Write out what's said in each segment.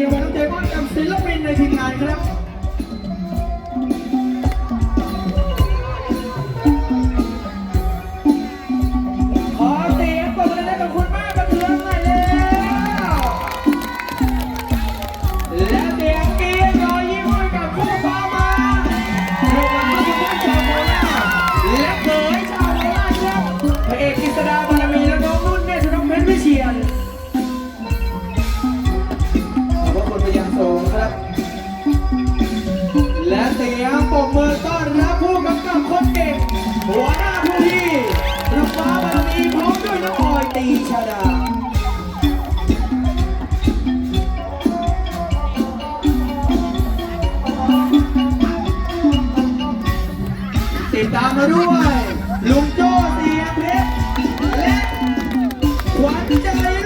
you. want to ามมาด้วย ลุงโจ้เสียเพชรและขวัญใจ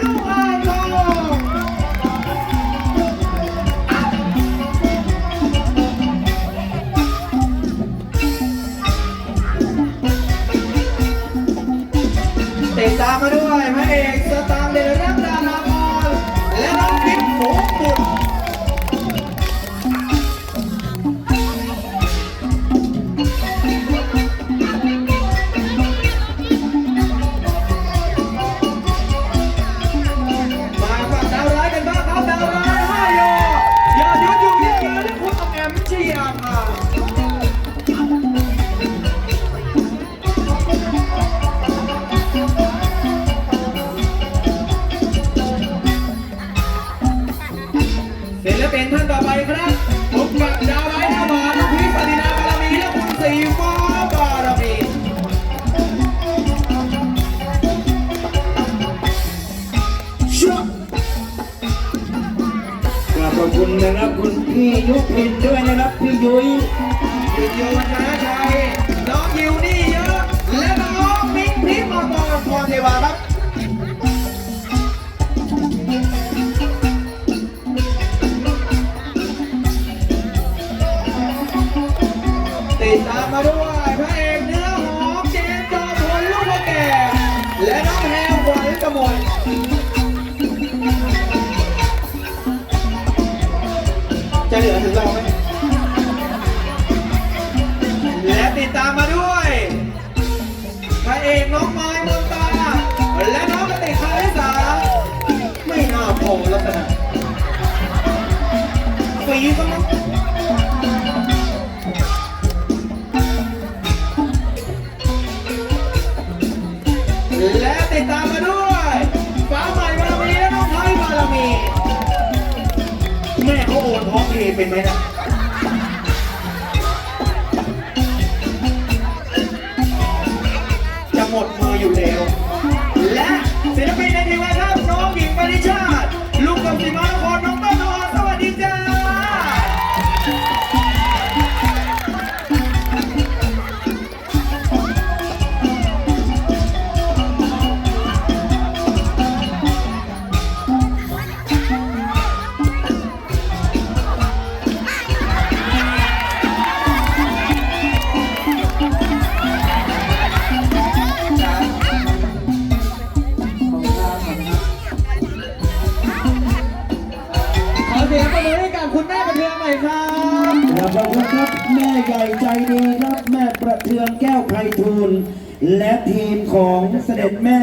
ศิลปินท่านต่อไปครับพบกับดาวร้ายหน้าบานลูกพี่ปรินาบารมีและคุณสีฟ้าบารมีชุบกราบขอบคุณนะครับคุณพี่ยุพินด้วยนะครับพี่ยุ้ยวิดีโอวัฒนชัยน้องยิวนี่เยอะและน้องมิกพิมพ์มรพรเทวาครับ ตามมาด้วยพระเอกเนื้อหอมเจนจอพลลูกพ่อแก่ และน้องแฮวขวัญกมลจะเหลือถึงเราไหมและติดตามมาด้วยพระเอกน้องไม้ เขาโอนท้องเทเป็นไหมนะจะ คุณแม่ประเทืองหน่อยครับ แล้วขอบคุณครับแม่ใหญ่ใจดีครับแม่ประเทืองแก้วไพฑูรย์และทีมของเสด็จแม่